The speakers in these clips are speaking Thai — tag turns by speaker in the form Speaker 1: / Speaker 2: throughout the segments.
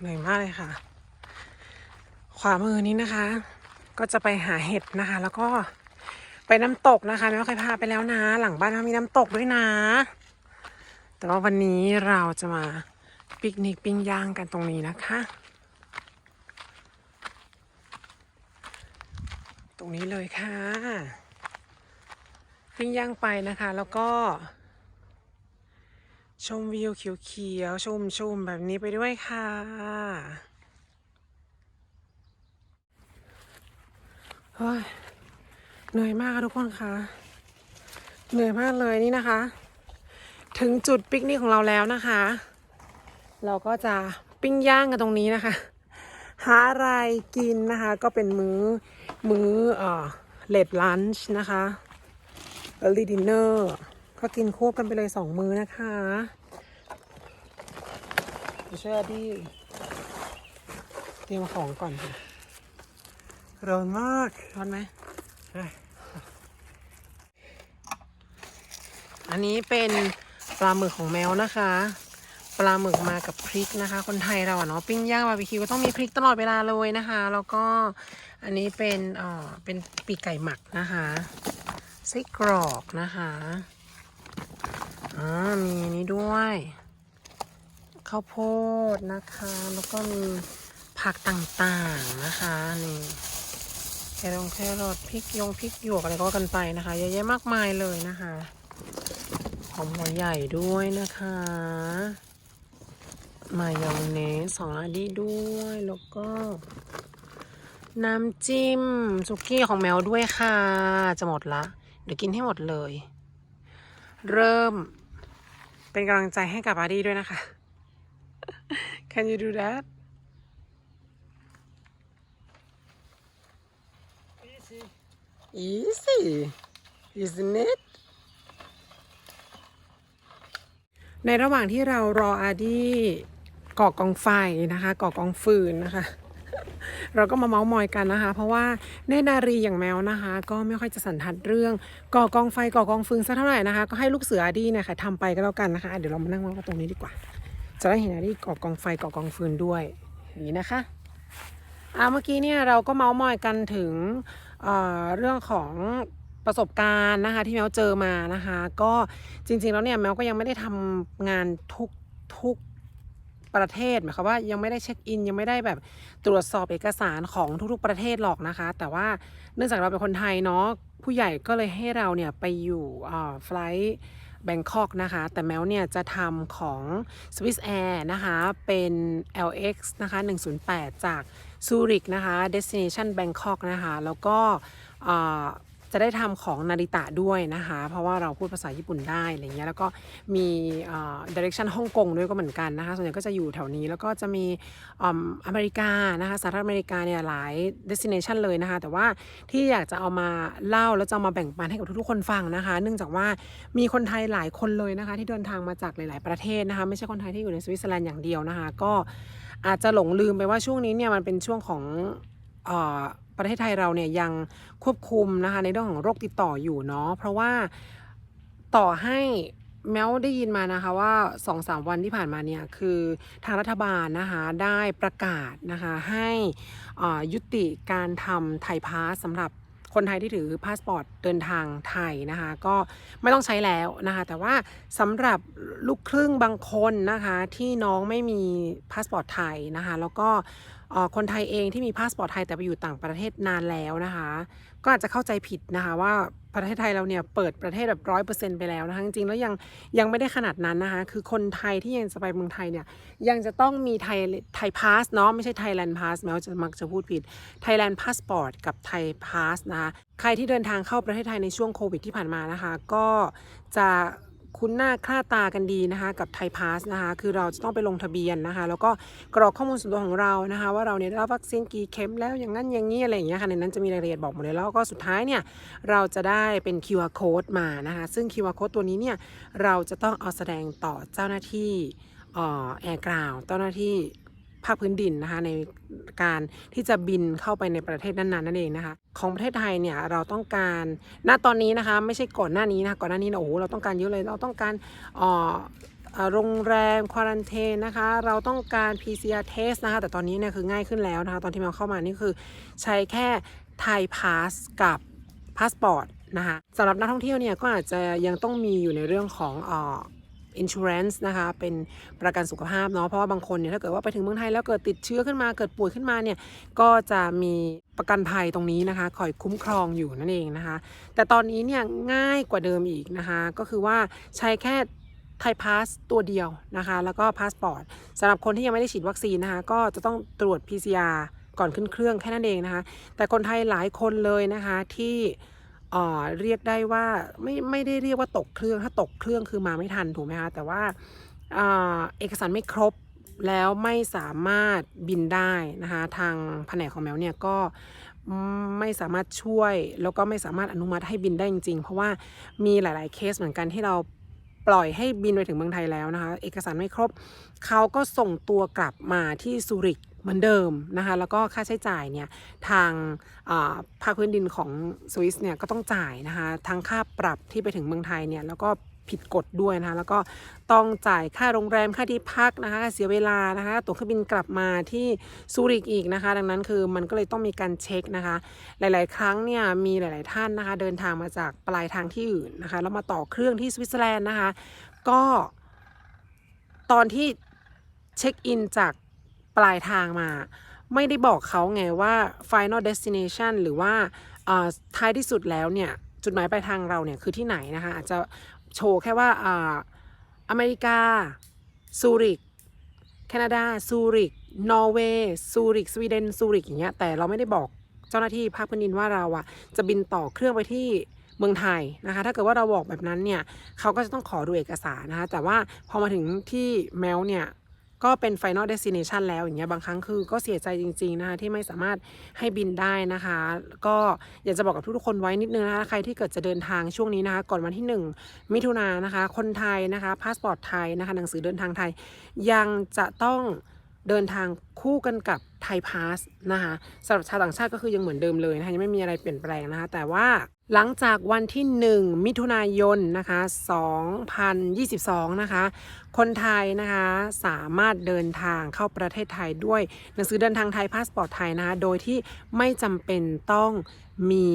Speaker 1: เหนื่อยมากเลยค่ะ ขวามือนี้นะคะ ก็จะไปหาเห็ดนะคะ แล้วก็ไปน้ำตกนะคะแม่เคยพาไปแล้วนะ หลังบ้านเขามีน้ำตกด้วยนะ แต่ว่าวันนี้เราจะมาปิกนิกปิ้งย่างกันตรงนี้นะคะ ตรงนี้เลยค่ะ ปิ้งย่างไปนะคะแล้วก็ ชมวิวเขียวๆชุ่มๆแบบนี้ไปด้วยค่ะ เฮ้ย เหนื่อยมากค่ะทุกคนคะเหนื่อยมากเลยนี่นะคะ ถึงจุดปิกนิกของเราแล้วนะคะ เราก็จะปิ้งย่างกันตรงนี้นะคะ หาอะไรกินนะคะ ก็เป็นมื้อ มื้อเอ่อเลดลันช์นะคะ early dinner ก็กินควบกันไปเลยสองมื้อนะคะเชื่อดีเตรียมของก่อนค่ะร้อนมากร้อนไหมอันนี้เป็นปลาหมึกของแมวนะคะ ปลาหมึกมากับพริกนะคะ คนไทยเราอะเนาะปิ้งย่างบาร์บีคิวก็ต้องมีพริกตลอดเวลาเลยนะคะ แล้วก็อันนี้เป็นเอ่อเป็นปีกไก่หมักนะคะไส้กรอกนะคะ อ่ามีนี้ด้วยข้าวโพดนะคะ แล้วก็มีผักต่างๆนะคะนี่แครองแครอทพริกยงพริกหยวกอะไรก็กันไปนะคะเยอะแยะมากมายเลยนะคะหอมหัวใหญ่ด้วยนะคะมายองเนสสองอันนี้ด้วยแล้วก็ น้ำจิ้มซุกี้ของแมวด้วยค่ะ จะหมดละ เดี๋ยวกินให้หมดเลย เริ่ม เป็นกำลังใจให้กับอาดี้ด้วยนะคะ Can you do that easy isn't it ในระหว่างที่เรารออาดี้ก่อกองไฟนะคะ ก่อกองฟืนนะคะ เราก็มาเมาส์มอยกันนะคะ เพราะว่าเนตรนารีอย่างแมวนะคะ ก็ไม่ค่อยจะสันทัดเรื่องก่อกองไฟก่อกองฟืนสักเท่าไหร่นะคะ ก็ให้ลูกเสือดีนะคะทำไปก็แล้วกันนะคะ เดี๋ยวเรามานั่งเมาส์กันตรงนี้ดีกว่า จะได้เห็นอาดีก่อกองไฟก่อกองฟืนด้วยอย่างนี้นะคะอ่าเมื่อกี้เนี่ยเราก็เมาส์มอยกันถึงเอ่อเรื่องของประสบการณ์นะคะที่แมวเจอมานะคะ ก็จริงๆแล้วเนี่ยแมวก็ยังไม่ได้ทำงานทุกทุก ประเทศหมายความว่ายังไม่ได้เช็คอิน ยังไม่ได้แบบตรวจสอบเอกสารของทุกๆประเทศหรอกนะคะ แต่ว่าเนื่องจากเราเป็นคนไทยเนาะผู้ใหญ่ก็เลยให้เราเนี่ยไปอยู่ไฟล์แบงคอกนะคะ แต่แมวเนี่ยจะทำของ Swiss Air นะคะ เป็น LX นะคะ 108 จากซูริกนะคะ Destination Bangkok นะคะ แล้วก็ จะได้ทำของนาริตะด้วยนะคะ เพราะว่าเราพูดภาษาญี่ปุ่นได้อะไรเงี้ยแล้วก็มีเอ่อ direction ฮ่องกงด้วยก็เหมือนกันนะคะส่วนใหญ่ก็จะอยู่แถวนี้แล้วก็จะมีอเมริกานะคะสหรัฐอเมริกาเนี่ยหลาย destination เลยนะคะ แต่ว่าที่อยากจะเอามาเล่าแล้วจะามาแบ่งปันให้กับทุกๆคนฟังนะคะ เนื่องจากว่ามีคนไทยหลายคนเลยนะคะ ที่เดินทางมาจากหลายๆประเทศนะคะ ไม่ใช่คนไทยที่อยู่ในสวิตเซอร์แลนด์อย่างเดียวนะคะ ก็อาจจะหลงลืมไปว่าช่วงนี้เนี่ยมันเป็นช่วงของ ประเทศไทยเราเนี่ยยังควบคุมนะคะในเรื่องของโรคติดต่ออยู่เนาะเพราะว่าต่อให้แม้วได้ยินมานะคะว่าสองสามวันที่ผ่านมาเนี่ยคือทางรัฐบาลนะคะได้ประกาศนะคะให้ยุติการทำไทยพาสสำหรับ คนไทยที่ถือพาสปอร์ตเดินทางไทยนะคะ ก็ไม่ต้องใช้แล้วนะคะ แต่ว่าสำหรับลูกครึ่งบางคนนะคะที่น้องไม่มีพาสปอร์ตไทยนะคะ แล้วก็คนไทยเองที่มีพาสปอร์ตไทยแต่ไปอยู่ต่างประเทศนานแล้วนะคะ ก็อาจจะเข้าใจผิดนะคะว่าประเทศไทยเราเนี่ยเปิดประเทศแบบร้อยเปอร์เซ็นต์ไปแล้วนะคะจริงๆแล้วยังยังไม่ได้ขนาดนั้นนะคะคือคนไทยที่ยังจะไปเมืองไทยเนี่ยยังจะต้องมีไทยไทยพาสเนาะไม่ใช่ไทยแลนด์พาสแม้ว่าจะมักจะพูดผิดไทยแลนด์พาสปอร์ตกับไทยพาสนะคะใครที่เดินทางเข้าประเทศไทยในช่วงโควิดที่ผ่านมานะคะก็จะ คุ้นหน้าค่าตากันดีนะคะ กับไทยพาสนะคะ คือเราจะต้องไปลงทะเบียนนะคะ แล้วก็กรอกข้อมูลส่วนตัวของเรานะคะ ว่าเราเนี่ยได้รับวัคซีนกี่เข็มแล้วอย่างนั้นอย่างนี้อะไรอย่างเงี้ยค่ะในนั้นจะมีรายละเอียดบอกหมดเลยแล้วก็สุดท้ายเนี่ยเราจะได้เป็น QR code มานะคะ ซึ่ง QR code ตัวนี้เนี่ยเราจะต้องเอาแสดงต่อเจ้าหน้าที่แอร์กราวเจ้าหน้าที่ ภาคพื้นดินนะคะในการที่จะบินเข้าไปในประเทศนั้นๆนั่นเองนะคะ ของประเทศไทยเนี่ยเราต้องการ ณตอนนี้นะคะไม่ใช่ก่อนหน้านี้นะคะก่อนหน้านี้นะโอ้โหเราต้องการเยอะเลยเราต้องการอ่อโรงแรมควอรันเทนนะคะ เราต้องการ PCR test นะคะ แต่ตอนนี้เนี่ยคือง่ายขึ้นแล้วนะคะ ตอนที่เราเข้ามานี่คือใช้แค่ไทยพาสกับพาสปอร์ตนะคะสำหรับนักท่องเที่ยวเนี่ยก็อาจจะยังต้องมีอยู่ในเรื่องของอ่อ insurance นะคะเป็นประกันสุขภาพเนาะเพราะว่าบางคนเนี่ยถ้าเกิดว่าไปถึงเมืองไทยแล้วเกิดติดเชื้อขึ้นมาเกิดป่วยขึ้นมาเนี่ยก็จะมีประกันภัยตรงนี้นะคะ คอยคุ้มครองอยู่นั่นเองนะคะ แต่ตอนนี้เนี่ยง่ายกว่าเดิมอีกนะคะ ก็คือว่าใช้แค่ไทยพาสตัวเดียวนะคะ แล้วก็พาสปอร์ตสำหรับคนที่ยังไม่ได้ฉีดวัคซีนนะคะ ก็จะต้องตรวจ PCR ก่อนขึ้นเครื่องแค่นั้นเองนะคะ แต่คนไทยหลายคนเลยนะคะที่ เรียกได้ว่าไม่ไม่ได้เรียกว่าตกเครื่องถ้าตกเครื่องคือมาไม่ทันถูกไหมคะแต่ว่าเอกสารไม่ครบแล้วไม่สามารถบินได้นะคะทางแผนกของแมวเนี่ยก็ไม่สามารถช่วยแล้วก็ไม่สามารถอนุมัติให้บินได้จริงๆ เพราะว่ามีหลาย ๆ เคสเหมือนกันที่เรา ปล่อยให้บินไปถึงเมืองไทยแล้วนะคะ เอกสารไม่ครบเขาก็ส่งตัวกลับมาที่ซูริกเหมือนเดิมนะคะแล้วก็ค่าใช้จ่ายเนี่ยทางาภาคพื้นดินของสวิสเนี่ยก็ต้องจ่ายนะคะทั้งค่าปรับที่ไปถึงเมืองไทยเนี่ยแล้วก็ ผิดกฎด้วยนะคะแล้วก็ต้องจ่ายค่าโรงแรมค่าที่พักนะคะค่าเสียเวลานะคะตั๋วเครื่องบินกลับมาที่ซูริกอีกนะคะ ดังนั้นคือมันก็เลยต้องมีการเช็คนะคะ หลาย ๆ ครั้งเนี่ยมีหลาย ๆ ท่านนะคะ เดินทางมาจากปลายทางที่อื่นนะคะแล้วมาต่อเครื่องที่สวิตเซอร์แลนด์นะคะ ก็ตอนที่เช็คอินจากปลายทางมา ไม่ได้บอกเขาไงว่า final destination หรือว่าท้ายที่สุดแล้วเนี่ยจุดหมายปลายทางเราเนี่ยคือที่ไหนนะคะ อาจจะ โชว์แค่ว่าอ่าอเมริกา ซูริก แคนาดา ซูริก นอร์เวย์ ซูริก สวีเดน ซูริกอย่างเงี้ย แต่เราไม่ได้บอกเจ้าหน้าที่ภาคพื้นดินว่าเราอะจะบินต่อเครื่องไปที่เมืองไทยนะคะ ถ้าเกิดว่าเราบอกแบบนั้นเนี่ย เขาก็จะต้องขอดูเอกสารนะคะ แต่ว่าพอมาถึงที่แมวเนี่ย ก็เป็น Final Destination แล้วอย่างเงี้ยบางครั้งคือก็เสียใจจริง ๆ นะคะที่ไม่สามารถให้บินได้นะคะ ก็อยากจะบอกกับทุกๆคนไว้นิดนึงนะคะใครที่เกิดจะเดินทางช่วงนี้นะคะก่อนวันที่ 1 มิถุนายนนะคะ คนไทยนะคะพาสปอร์ตไทยนะคะหนังสือเดินทางไทยยังจะต้อง เดินทางคู่กันกับไทยพาสนะคะสำหรับชาวต่างชาติก็คือยังเหมือนเดิมเลยนะคะยังไม่มีอะไรเปลี่ยนแปลงนะคะ แต่ว่าหลังจากวันที่ 1 มิถุนายนนะคะ2022 นะคะ คนไทยนะคะสามารถเดินทางเข้าประเทศไทยด้วยหนังสือเดินทางไทยพาสปอร์ตไทยนะคะ โดยที่ไม่จำเป็นต้องมี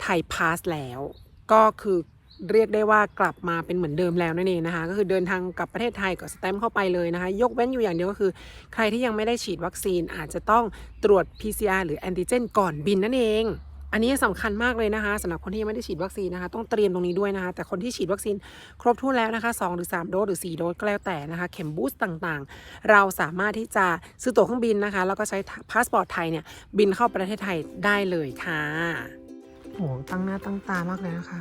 Speaker 1: ไทยพาสแล้ว ก็คือ เรียกได้ว่ากลับมาเป็นเหมือนเดิมแล้วนั่นเองนะคะ ก็คือเดินทางกลับประเทศไทยก็สแตมป์เข้าไปเลยนะคะ ยกเว้นอยู่อย่างเดียวก็คือ ใครที่ยังไม่ได้ฉีดวัคซีนอาจจะต้องตรวจ PCR หรือแอนติเจนก่อนบินนั่นเองอันนี้สำคัญมากเลยนะคะสำหรับคนที่ยังไม่ได้ฉีดวัคซีนนะคะ ต้องเตรียมตรงนี้ด้วยนะคะ แต่คนที่ฉีดวัคซีนครบถ้วนแล้วนะคะ 2 หรือ 3 โดสหรือ 4 โดสก็แล้วแต่นะคะ เข็มบูสต์ต่างๆ เราสามารถที่จะซื้อตั๋วเครื่องบินนะคะ แล้วก็ใช้พาสปอร์ตไทยเนี่ย บินเข้าประเทศไทยได้เลยค่ะโหตั้งหน้าตั้งตามากเลยนะคะ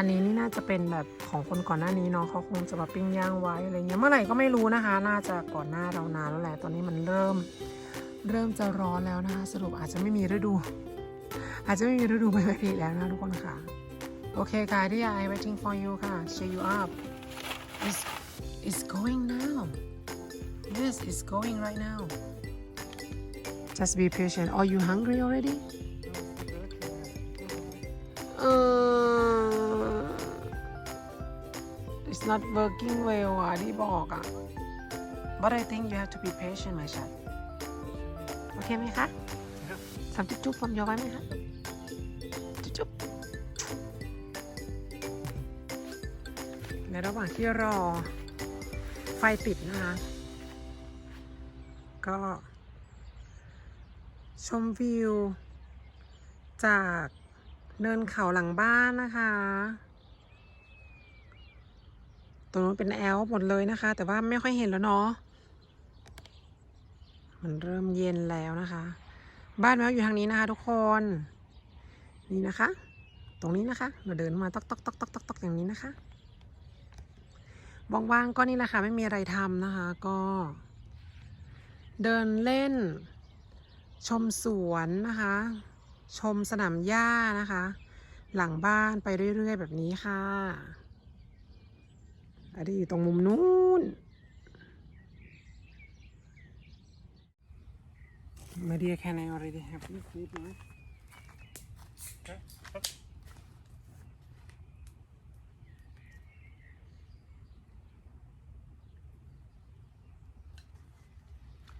Speaker 1: อันนี้นี่น่าจะเป็นแบบของคนก่อนหน้านี้เนาะเขาคงจะมาปิ้งย่างไว้อะไรเงี้ยเมื่อไหร่ก็ไม่รู้นะคะ น่าจะก่อนหน้าเรานานแล้วแหละตอนนี้มันเริ่ม เริ่มจะร้อนแล้วนะคะสรุปอาจจะไม่มีฤดู อาจจะไม่มีฤดูใบไม้ผลิแล้วนะทุกคนค่ะโอเคค่ะที่ I waiting for you ค่ะ cheer you up it's it's going now yes it's going right now just be patient are you hungry already uh, not working well อะที่บอกอะ but I think you have to be patient my child โอเคไหมคะสามจุ๊บจุ๊บผมยอมไว้ไหมคะจุ๊บจุ๊บในระหว่างที่รอไฟติดนะคะ ก็ ชมวิว จากเนินเขาหลังบ้านนะคะ ตรงนู้นเป็นแอลหมดเลยนะคะ แต่ว่าไม่ค่อยเห็นแล้วเนาะมันเริ่มเย็นแล้วนะคะ บ้านแมวอยู่ทางนี้นะคะ ทุกคนนี่นะคะ ตรงนี้นะคะ เราเดินมาตอกตอกตอกตอกตอกตอกอย่างนี้นะคะว่างๆก็นี่แหละค่ะไม่มีอะไรทำนะคะ ก็ เดินเล่น ชมสวนนะคะ ชมสนามหญ้านะคะ หลังบ้านไปเรื่อยๆ แบบนี้ค่ะ อาที่อยู่ตรงมุมนู้น Maria can I already have this seat now? Okay.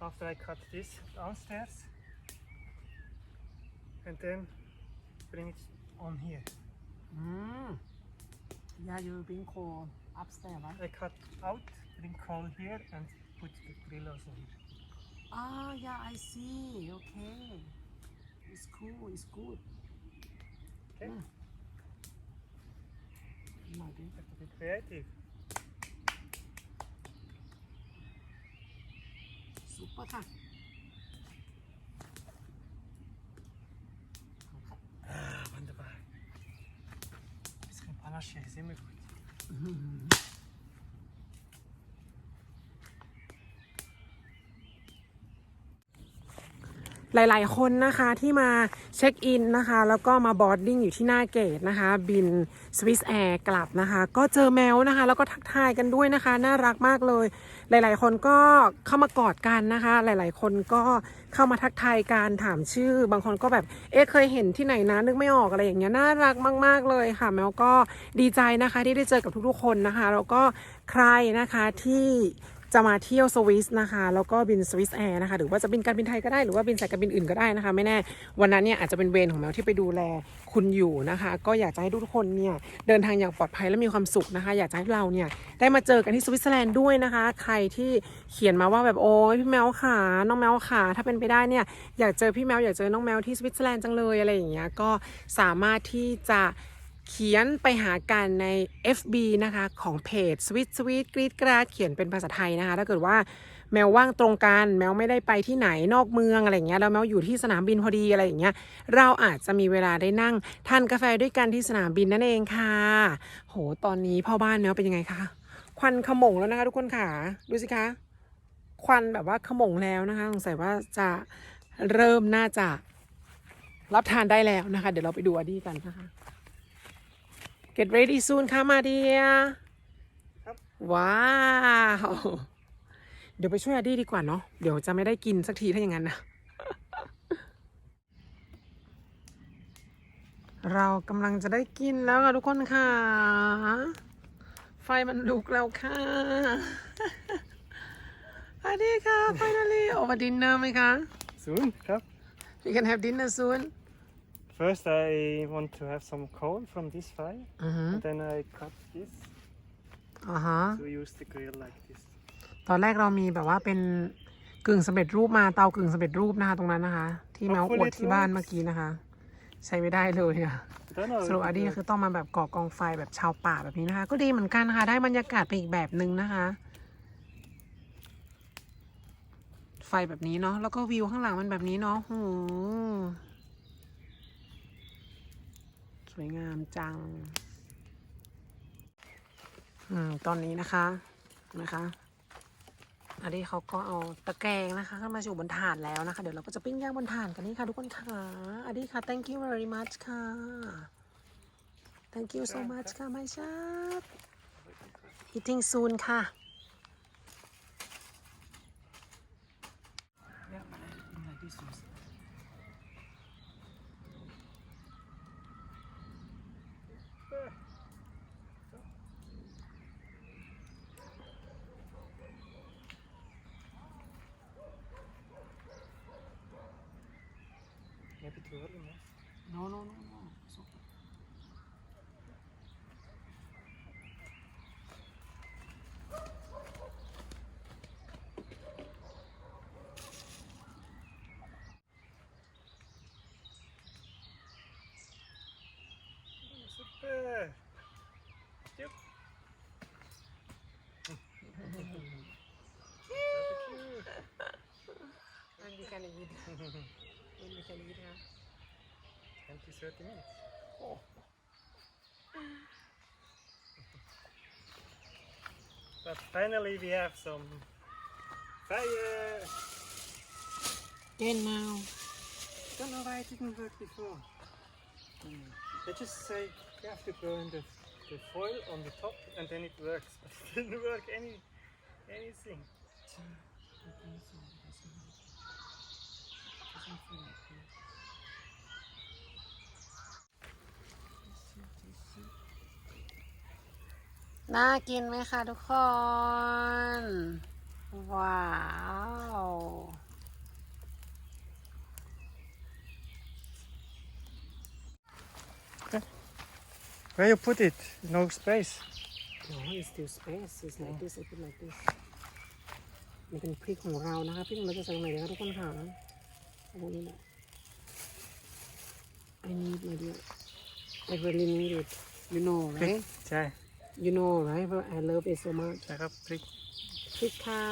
Speaker 2: After I cut this downstairs and then bring it on here.
Speaker 1: Mm. Yeah, you bring cold. Upstairs นะ
Speaker 2: I cut out, bring coal here and put the grill also here.
Speaker 1: อ่า yeah I see okay it's cool it's good
Speaker 2: Okay?
Speaker 1: Mm. หน่อยดิ
Speaker 2: Have to be creative.
Speaker 1: ซุปเปอร์ค่ะ
Speaker 2: Ah, wunderbar. Bisschen Panache ist immer gut. Mm-hmm.
Speaker 1: หลาย ๆ คนนะคะที่มาเช็คอินนะคะ แล้วก็มาบอดดิ้งอยู่ที่หน้าเกตนะคะ บินสวิสแอร์กลับนะคะ ก็เจอแมวนะคะ แล้วก็ทักทายกันด้วยนะคะ น่ารักมากเลย หลาย ๆ คนก็เข้ามากอดกันนะคะ หลาย ๆ คนก็เข้ามาทักทายการถามชื่อ บางคนก็แบบเอ๊ะเคยเห็นที่ไหนนะนึกไม่ออกอะไรอย่างเงี้ยน่ารักมาก ๆ เลยค่ะ แมวก็ดีใจนะคะที่ได้เจอกับทุก ๆ คนนะคะแล้วก็ใครนะคะที่ จะมาเที่ยวสวิสนะคะ แล้วก็บินสวิสแอร์นะคะ หรือว่าจะบินการบินไทยก็ได้หรือว่าบินสายการบินอื่นก็ได้นะคะ ไม่แน่ วันนั้นเนี่ยอาจจะเป็นเวรของแมวที่ไปดูแลคุณอยู่นะคะ ก็อยากจะให้ทุกคนเนี่ยเดินทางอย่างปลอดภัยและมีความสุขนะคะ อยากจะให้เราเนี่ยได้มาเจอกันที่สวิตเซอร์แลนด์ด้วยนะคะ ใครที่เขียนมาว่าแบบโอ้ยพี่แมวขาน้องแมวขาถ้าเป็นไปได้เนี่ยอยากเจอพี่แมวอยากเจอน้องแมวที่สวิตเซอร์แลนด์จังเลยอะไรอย่างเงี้ยก็สามารถที่จะ เขียนไปหากันใน FB นะคะของเพจ Sweet Sweet กรีดกราดเขียนเป็นภาษาไทยนะคะ ถ้าเกิดว่าแมวว่างตรงกันแมวไม่ได้ไปที่ไหนนอกเมืองอะไรอย่างเงี้ยแล้วแมวอยู่ที่สนามบินพอดีอะไรอย่างเงี้ยเราอาจจะมีเวลาได้นั่งทานกาแฟด้วยกันที่สนามบินนั่นเองค่ะ โหตอนนี้พ่อบ้านแมวเป็นยังไงคะควันขมงแล้วนะคะ ทุกคนค่ะดูสิคะควันแบบว่าขมงแล้วนะคะสงสัยว่าจะเริ่มน่าจะรับทานได้แล้วนะคะ เดี๋ยวเราไปดูอดีกันนะคะ Get ready soon ค่ะมาเดีย
Speaker 2: ครับ
Speaker 1: ว้าว เดี๋ยวไปช่วยอดีดีกว่าเนาะ เดี๋ยวจะไม่ได้กินสักทีถ้าอย่างนั้นนะ เรากำลังจะได้กินแล้วค่ะทุกคนค่ะ ไฟมันลุกแล้วค่ะอดีค่ะ finally over dinner ไหมคะ
Speaker 2: Soon, cup.
Speaker 1: we can have dinner soon
Speaker 2: First, I want to have some coal from this fire.
Speaker 1: อือฮึ
Speaker 2: And then I cut this
Speaker 1: อ่าฮะ
Speaker 2: to use the grill like this.
Speaker 1: ตอนแรกเรามีแบบว่าเป็นกึ่งสำเร็จรูปมาเตากึ่งสำเร็จรูปนะคะ ตรงนั้นนะคะ ที่แมวอวดที่บ้านเมื่อกี้นะคะ ใช้ไม่ได้เลยอะ
Speaker 2: Then
Speaker 1: สรุปอ
Speaker 2: I'll
Speaker 1: ดีคือต้องมาแบบก่อกองไฟแบบชาวป่าแบบนี้นะคะ ก็ดีเหมือนกันนะคะ ได้บรรยากาศไปอีกแบบหนึ่งนะคะ ไฟแบบนี้เนาะแล้วก็วิวข้างหลังมันแบบนี้เนาะโหส วยงามจังอืมตอนนี้นะคะนะคะอันนี้เขาก็เอาตะแกรงนะคะขึ้นมาอยู่บนถาดแล้วนะคะ เดี๋ยวเราก็จะปิ้งย่างบนถาดกันนี่ค่ะทุกคนค่ะอันนี้ค่ะ thank you very much ค่ะ thank you so much ค่ะไม่ชับ eating soon ค่ะ
Speaker 2: no?
Speaker 1: no no no no So-
Speaker 2: Super! Yep.
Speaker 1: when we can eat when we can eat ค่ะ
Speaker 2: 20, 30 minutes. Oh. But finally we have some fire!
Speaker 1: Again now
Speaker 2: don't know why it didn't work before. They just say you have to burn the, the foil on the top and then it works. But it didn't work any anything.
Speaker 1: Nah น่ากินไหมคะทุกคน ว้าว
Speaker 2: Where you put it? No space.
Speaker 1: No it's still space it's like this it's like this มันเป็นพริกของเรานะคะพริกของเราจะใส่ตรงไหนดีคะทุกคนค่ะใส่ตรงนี้แหละ I need my dear I really need it you know
Speaker 2: พริก
Speaker 1: right
Speaker 2: ใช่
Speaker 1: you know right but I love it so much
Speaker 2: ใช่ครับพริก
Speaker 1: พริกค่ะ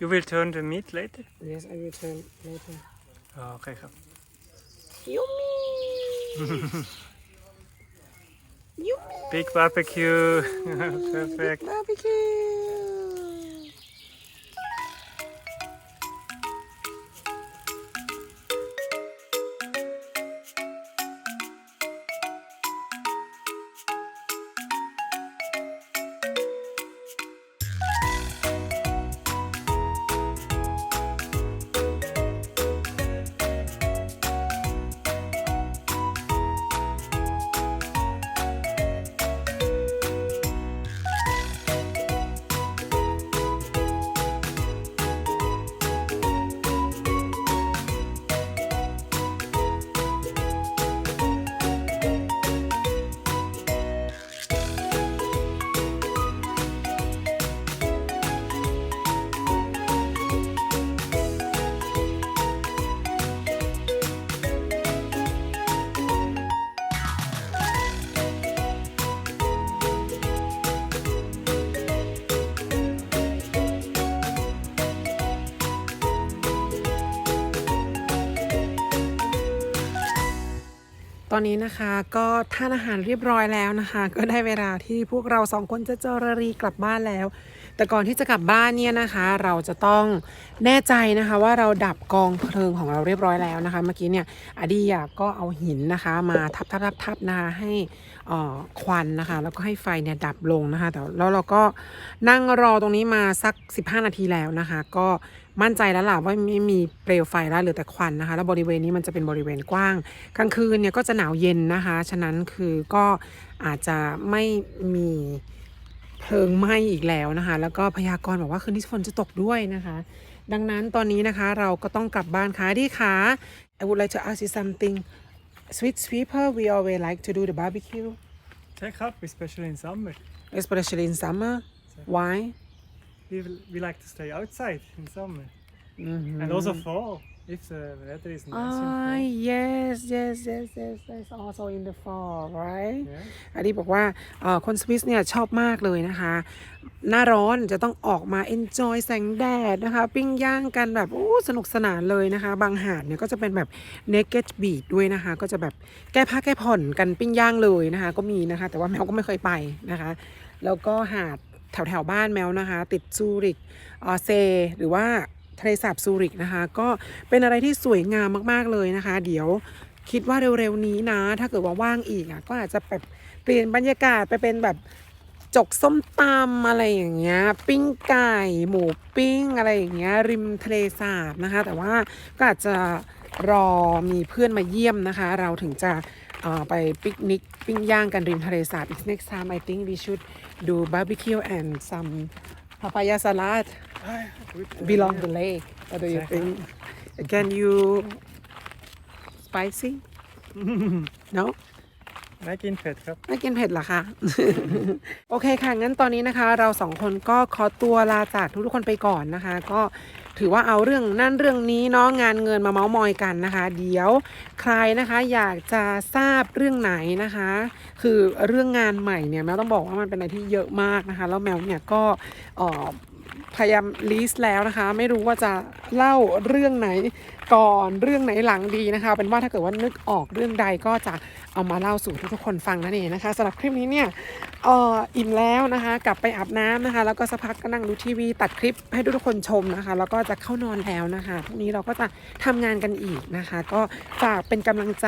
Speaker 2: You will turn the meat later?
Speaker 1: yes I will turn later
Speaker 2: อ๋อโอเคครับ
Speaker 1: yummy yummy
Speaker 2: Big barbecue. Perfect.
Speaker 1: barbecue ตอนนี้นะคะก็ทานอาหารเรียบร้อยแล้วนะคะ ก็ได้เวลาที่พวกเราสองคนจะเจรรีกลับบ้านแล้ว แต่ก่อนที่จะกลับบ้านเนี่ยนะคะ เราจะต้องแน่ใจนะคะว่าเราดับกองเพลิงของเราเรียบร้อยแล้วนะคะ เมื่อกี้เนี่ยอดีอะก็เอาหินนะคะมาทับทับทับทับนะคะให้ควันนะคะ แล้วก็ให้ไฟเนี่ยดับลงนะคะแต่แล้วเราก็นั่งรอตรงนี้มาสัก 15 นาทีแล้วนะคะ ก็ มั่นใจแล้วล่ะว่าไม่มีเปลวไฟแล้วเหลือแต่ควันนะคะ แล้วบริเวณนี้มันจะเป็นบริเวณกว้าง กลางคืนเนี่ยก็จะหนาวเย็นนะคะ ฉะนั้นคือก็อาจจะไม่มีเพลิงไหม้อีกแล้วนะคะ แล้วก็พยากรณ์บอกว่าคืนนี้ฝนจะตกด้วยนะคะ ดังนั้นตอนนี้นะคะเราก็ต้องกลับบ้านค่ะดีค่ะ I would like to ask you something sweet sweeper we always like to do the barbecue
Speaker 2: ใช่ครับ especially in summer.
Speaker 1: especially in summer why
Speaker 2: We, we like to stay outside in summer.
Speaker 1: Mhm.
Speaker 2: And also fall if the weather is nice. in
Speaker 1: Ah,
Speaker 2: fall.
Speaker 1: yes yes yes yes yes also in the fall right
Speaker 2: Yeah.
Speaker 1: อันนี้บอกว่าเอ่อคนสวิสเนี่ยชอบมากเลยนะคะ หน้าร้อนจะต้องออกมา enjoy แสงแดดนะคะ ปิ้งย่างกันแบบโอ้สนุกสนานเลยนะคะ บางหาดเนี่ยก็จะเป็นแบบ naked beach ด้วยนะคะ ก็จะแบบแก้ผ้าแก้ผ่อนกันปิ้งย่างเลยนะคะ ก็มีนะคะ แต่ว่าแมวก็ไม่เคยไปนะคะ แล้วก็หาด แถวแถวบ้านแมวนะคะ ติดซูริกเออเซ หรือว่าทะเลสาบซูริกนะคะ ก็เป็นอะไรที่สวยงามมากๆเลยนะคะ เดี๋ยวคิดว่าเร็วๆนี้นะ ถ้าเกิดว่าว่างอีกอะก็อาจจะแบบเปลี่ยนบรรยากาศไปเป็นแบบจกส้มตำอะไรอย่างเงี้ย ปิ้งไก่หมูปิ้งอะไรอย่างเงี้ยริมทะเลสาบนะคะ แต่ว่าก็อาจจะรอมีเพื่อนมาเยี่ยมนะคะ เราถึงจะ ไปปิกนิกปิ้งย่างกันริมทะเลสาบ next time I think we should do barbecue and some papaya salad
Speaker 2: Ah, good.
Speaker 1: belong
Speaker 2: idea.
Speaker 1: the lake what do you
Speaker 2: Exactly.
Speaker 1: think can you spicy no
Speaker 2: ไม่กินเผ็ดครับ
Speaker 1: ไม่กินเผ็ดเหรอคะ โอเคค่ะ งั้นตอนนี้นะคะ เราสองคนก็ขอตัวลาจากทุกๆคนไปก่อนนะคะ ก็ ถือว่าเอาเรื่องนั่นเรื่องนี้เนาะงานเงินมาเมาส์มอยกันนะคะ เดี๋ยวใครนะคะอยากจะทราบเรื่องไหนนะคะ คือเรื่องงานใหม่เนี่ยแมวต้องบอกว่ามันเป็นอะไรที่เยอะมากนะคะ แล้วแมวเนี่ยก็พยายามลิสต์แล้วนะคะ ไม่รู้ว่าจะเล่าเรื่องไหนก่อนเรื่องไหนหลังดีนะคะ เป็นว่าถ้าเกิดว่านึกออกเรื่องใดก็จะ เอามาเล่าสู่ทุกๆคนฟังนั่นเองนะคะสำหรับคลิปนี้เนี่ยเอ่ออิ่มแล้วนะคะ กลับไปอาบน้ำนะคะ แล้วก็สักพักก็นั่งดูทีวีตัดคลิปให้ทุกๆคนชมนะคะ แล้วก็จะเข้านอนแล้วนะคะพรุ่งนี้เราก็จะทำงานกันอีกนะคะ ก็ฝากเป็นกำลังใจ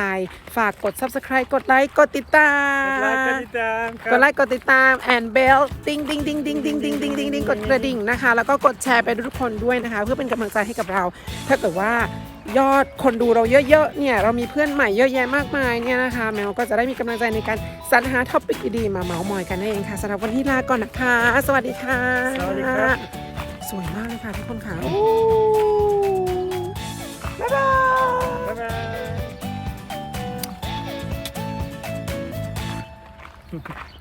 Speaker 1: ฝากกด subscribe กดไลค์กดติดตาก
Speaker 2: ดไลค์กด
Speaker 1: ม
Speaker 2: ติดตามค
Speaker 1: ก
Speaker 2: รั
Speaker 1: ด
Speaker 2: บ
Speaker 1: ไลค์กดติดตาม and bell ติ้งติ้งติ้งติ้งติ้งติ้งติ้งติ้งติ้งกดกระดิ่งนะคะ แล้วก็กดแชร์ไปทุกคนด้วยนะคะ เพื่อเป็นกำลังใจให้กับเรา ถ้าเกิดว่า ยอดคนดูเราเยอะๆเนี่ยเรามีเพื่อนใหม่เยอะแยะมากมายเนี่ยนะคะ แมวก็จะได้มีกำลังใจในการสรรหาท็อปิกดีๆมาเมาส์มอยกันนั่นเองค่ะสำหรับวันนี้ลาก่อนนะคะ สวัสดีค่ะ
Speaker 2: สวัสดีครับ
Speaker 1: สวยมากเลยค่ะทุกคนค่ะโอ้บ๊ายบาย
Speaker 2: Bye bye.